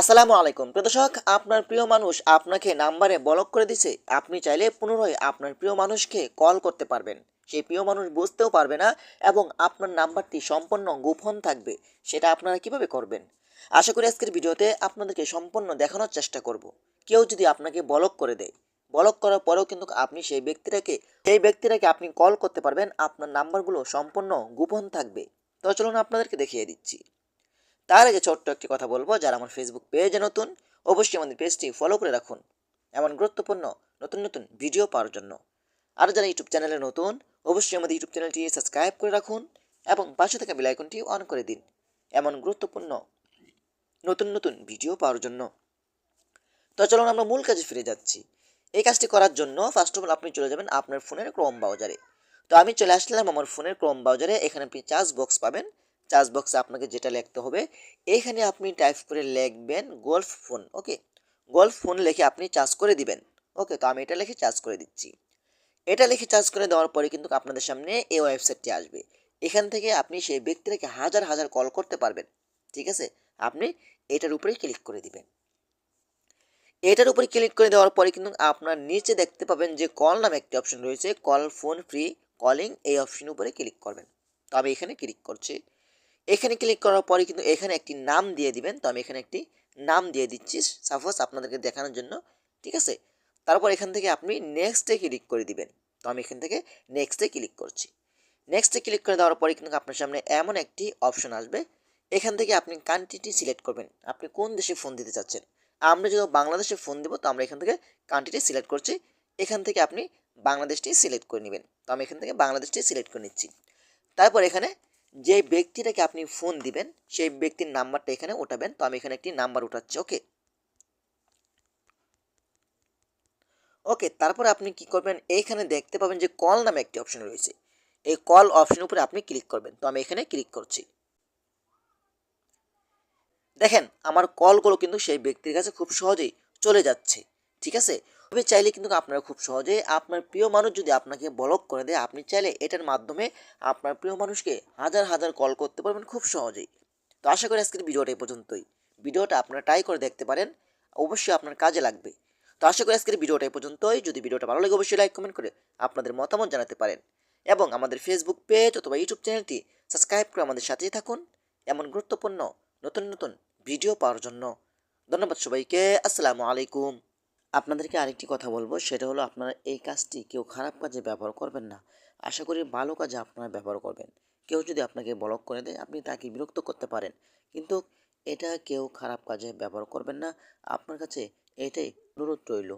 আসসালামু আলাইকুম। প্রিয় দর্শক, আপনার প্রিয় মানুষ আপনাকে নাম্বারে ব্লক করে দিছে। আপনি চাইলে পুনরায় আপনার প্রিয় মানুষকে কল করতে পারবেন। সেই প্রিয় মানুষ বুঝতেও পারবে না এবং আপনার নাম্বারটি সম্পূর্ণ গোপন থাকবে। সেটা আপনারা কীভাবে করবেন? আশা করি আজকের ভিডিওতে আপনাদেরকে সম্পূর্ণ দেখানোর চেষ্টা করব। কেউ যদি আপনাকে ব্লক করে দেয় ব্লক করার পরেও কিন্তু আপনি সেই ব্যক্তিটাকে সেই ব্যক্তিটাকে আপনি কল করতে পারবেন। আপনার নাম্বারগুলো সম্পূর্ণ গোপন থাকবে। তো চলুন আপনাদেরকে দেখিয়ে দিচ্ছি। তার আগে ছোট্ট একটি কথা বলব, যারা আমার ফেসবুক পেজে নতুন, অবশ্যই আমাদের পেজটি ফলো করে রাখুন। এমন গুরুত্বপূর্ণ, নতুন নতুন ভিডিও পাওয়ার জন্য। আর যারা ইউটিউব চ্যানেলে নতুন, অবশ্যই আমাদের ইউটিউব চ্যানেলটি সাবস্ক্রাইব করে রাখুন এবং পাশে থাকা বেল আইকনটি অন করে দিন। এমন গুরুত্বপূর্ণ, নতুন নতুন ভিডিও পাওয়ার জন্য। তো চলুন আমরা মূল কাজে ফিরে যাচ্ছি। এই কাজটি করার জন্য ফার্স্ট অফ অল আপনি চলে যাবেন আপনার ফোনের ক্রোম ব্রাউজারে তো আমি চলে আসলাম আমার ফোনের ক্রোম ব্রাউজারে এখানে আপনি চার্জ বক্স পাবেন। চার্জ বক্সে আপনাকে যেটা লিখতে হবে এইখানে আপনি টাইপ করে লিখবেন golf phone okay golf phone লিখে আপনি চার্জ করে দিবেন ওকে তো আমি এটা লিখে চার্জ করে দিচ্ছি। এটা লিখে চার্জ করে দেওয়ার পরে কিন্তু আপনাদের সামনে এই ওয়েবসাইটটি আসবে। এখান থেকে আপনি সেই ব্যক্তিটাকে হাজার হাজার কল করতে পারবেন, ঠিক আছে? আপনি এটার উপরে ক্লিক করে দিবেন। এটার উপরে ক্লিক করে দেওয়ার পরে কিন্তু আপনার নিচে দেখতে পাবেন যে কল নামে একটি অপশন রয়েছে কল ফোন ফ্রি কলিং এই অপশন উপরে ক্লিক করবেন। তো আমি এখানে ক্লিক করছি। এখানে ক্লিক করার পরে কিন্তু এখানে একটি নাম দিয়ে দিবেন। তো আমি এখানে একটি নাম দিয়ে দিচ্ছি। সাপোজ আপনাদেরকে দেখানোর জন্য, ঠিক আছে? তারপর এখান থেকে আপনি নেক্সটে ক্লিক করে দিবেন। তো আমি এখান থেকে নেক্সটে ক্লিক করছি। নেক্সটে ক্লিক করে দেওয়ার পরে কিন্তু আপনার সামনে এমন একটি অপশন আসবে। এখান থেকে আপনি কান্ট্রিটি সিলেক্ট করবেন। আপনি কোন দেশে ফোন দিতে চাচ্ছেন? আমরা যদি বাংলাদেশে ফোন দেবো, তো আমরা এখান থেকে কান্ট্রিটি সিলেক্ট করছি। এখান থেকে আপনি বাংলাদেশটি সিলেক্ট করে নেবেন। তো আমি এখান থেকে বাংলাদেশটি সিলেক্ট করে নিচ্ছি। তারপর এখানে যে ব্যক্তিটাকে আপনি ফোন দিবেন, সেই ব্যক্তির নাম্বারটা এখানে ওঠাবেন তো আমি এখানে একটি নাম্বার উঠাচ্ছি ওকে ওকে তারপরে আপনি কি করবেন? এইখানে দেখতে পাবেন যে কল নামে একটি অপশন রয়েছে। এই কল অপশন উপরে আপনি ক্লিক করবেন। তো আমি এখানে ক্লিক করছি। দেখেন, আমার কলগুলো কিন্তু সেই ব্যক্তির কাছে খুব সহজেই চলে যাচ্ছে, ঠিক আছে? তবে চাইলে কিন্তু আপনারা খুব সহজে আপনার প্রিয় মানুষ যদি আপনাকে ব্লক করে দেয়, আপনি চাইলে এটার মাধ্যমে আপনার প্রিয় মানুষকে হাজার হাজার কল করতে পারবেন খুব সহজেই। তো আশা করি আজকের ভিডিওটা এই পর্যন্তই। ভিডিওটা আপনারা ট্রাই করে দেখতে পারেন, অবশ্যই আপনার কাজে লাগবে। তো আশা করি আজকের ভিডিওটা এই পর্যন্তই। যদি ভিডিওটা ভালো লাগে, অবশ্যই লাইক কমেন্ট করে আপনাদের মতামত জানাতে পারেন। এবং আমাদের ফেসবুক পেজ অথবা ইউটিউব চ্যানেলটি সাবস্ক্রাইব করে আমাদের সাথেই থাকুন। এমন গুরুত্বপূর্ণ নতুন নতুন ভিডিও পাওয়ার জন্য। ধন্যবাদ সবাইকে। আসসালামু আলাইকুম। আপনাদেরকে আরেকটি কথা বলব, সেটা হলো আপনারা এই কাজটি কেউ খারাপ কাজে ব্যবহার করবেন না। আশা করি ভালো কাজে আপনারা ব্যবহার করবেন। কেউ যদি আপনাকে ব্লক করে দেয়, আপনি তাকে বিরক্ত করতে পারেন। কিন্তু এটা কেউ খারাপ কাজে ব্যবহার করবেন না। আপনার কাছে এটাই অনুরোধ রইল।